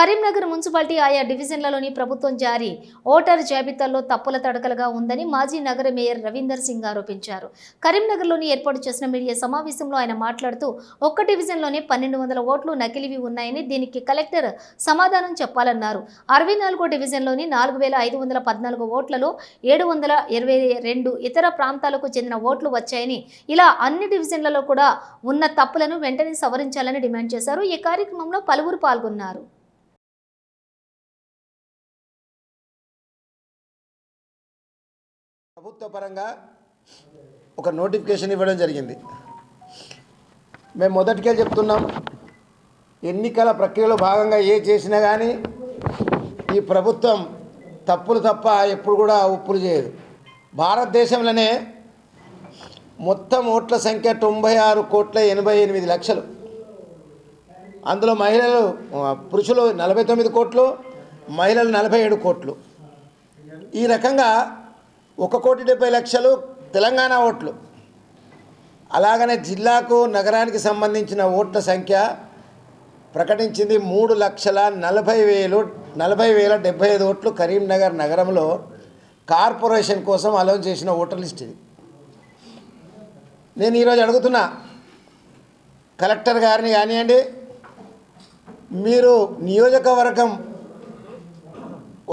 Karimnagar municipality ఆయా డివిజన్లలోని ప్రభుత్వం జారీ. ఓటర్ జాబితాల్లో తప్పుల తడకలుగా ఉందని మాజీ నగర మేయర్ రవీందర్ సింగ్ ఆరోపించారు. కరీంనగర్లోని ఏర్పాటు చేసిన మీడియా సమావేశంలో ఆయన మాట్లాడుతూ ఒక్క డివిజన్లోనే పన్నెండు వందల ఓట్లు నకిలివి ఉన్నాయని దీనికి కలెక్టర్ సమాధానం చెప్పాలన్నారు. అరవై నాలుగో డివిజన్లోని నాలుగు వేల ఐదు వందల పద్నాలుగు ఓట్లలో ఏడు వందల ఇరవై రెండు ఇతర ప్రాంతాలకు చెందిన ఓట్లు వచ్చాయని ఇలా అన్ని డివిజన్లలో కూడా ఉన్న తప్పులను వెంటనే సవరించాలని డిమాండ్ చేశారు. ఈ కార్యక్రమంలో పలువురు పాల్గొన్నారు. ప్రభుత్వ పరంగా ఒక నోటిఫికేషన్ ఇవ్వడం జరిగింది. మేము మొదటికే చెప్తున్నాం ఎన్నికల ప్రక్రియలో భాగంగా ఏ చేసినా కానీ ఈ ప్రభుత్వం తప్పులు తప్ప ఎప్పుడు కూడా ఒప్పులు చేయదు. భారతదేశంలోనే మొత్తం ఓట్ల సంఖ్య తొంభై ఆరు కోట్ల ఎనభై ఎనిమిది లక్షలు. అందులో మహిళలు పురుషులు నలభై తొమ్మిది కోట్లు మహిళలు నలభై ఏడు కోట్లు. ఈ రకంగా ఒక కోటి డెబ్బై లక్షలు తెలంగాణ ఓట్లు. అలాగనే జిల్లాకు నగరానికి సంబంధించిన ఓట్ల సంఖ్య ప్రకటించింది మూడు లక్షల నలభై వేలు నలభై వేల డెబ్బై ఐదు ఓట్లు కరీంనగర్ నగరంలో కార్పొరేషన్ కోసం అలౌన్ చేసిన ఓటర్ లిస్ట్ ఇది. నేను ఈరోజు అడుగుతున్నా కలెక్టర్ గారిని కానివ్వండి మీరు నియోజకవర్గం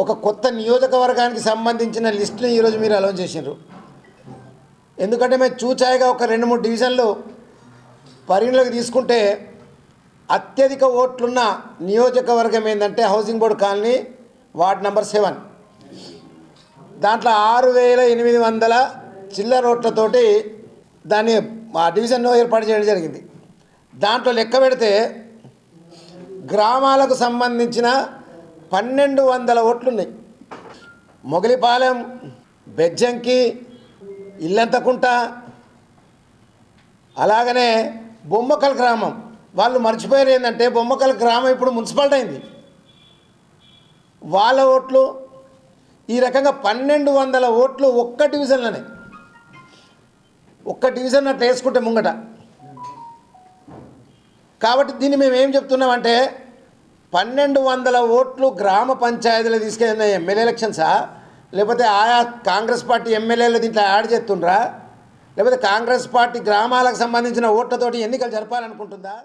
ఒక కొత్త నియోజకవర్గానికి సంబంధించిన లిస్టుని ఈరోజు మీరు అలౌన్ చేసినారు ఎందుకంటే మేము చూచాయిగా ఒక రెండు మూడు డివిజన్లు పరిగణలోకి తీసుకుంటే అత్యధిక ఓట్లున్న నియోజకవర్గం ఏంటంటే housing board colony ward number seven. దాంట్లో ఆరు వేల ఎనిమిది వందల చిల్లర ఓట్లతోటి దాన్ని మా డివిజన్లో ఏర్పాటు చేయడం జరిగింది. దాంట్లో లెక్క పెడితే గ్రామాలకు సంబంధించిన పన్నెండు వందల ఓట్లున్నాయి. మొగలిపాలెం బెజ్జంకి ఇల్లంతకుంట అలాగనే బొమ్మకల్ గ్రామం. వాళ్ళు మర్చిపోయారు ఏంటంటే బొమ్మకల్ గ్రామం ఇప్పుడు మున్సిపాలిటీ అయింది. వాళ్ళ ఓట్లు ఈ రకంగా పన్నెండు వందల ఓట్లు ఒక్క డివిజన్లోనే. ఒక్క డివిజన్ అట్లా వేసుకుంటే ముంగట. కాబట్టి దీన్ని మేము ఏం చెప్తున్నామంటే పన్నెండు వందల ఓట్లు గ్రామ పంచాయతీలు తీసుకెళ్ళిన ఎమ్మెల్యే ఎలక్షన్సా లేకపోతే ఆయా కాంగ్రెస్ పార్టీ ఎమ్మెల్యేలు దీంట్లో యాడ్ చేస్తుండ్రా? లేకపోతే కాంగ్రెస్ పార్టీ గ్రామాలకు సంబంధించిన ఓట్లతోటి ఎన్నికలు జరపాలనుకుంటుందా?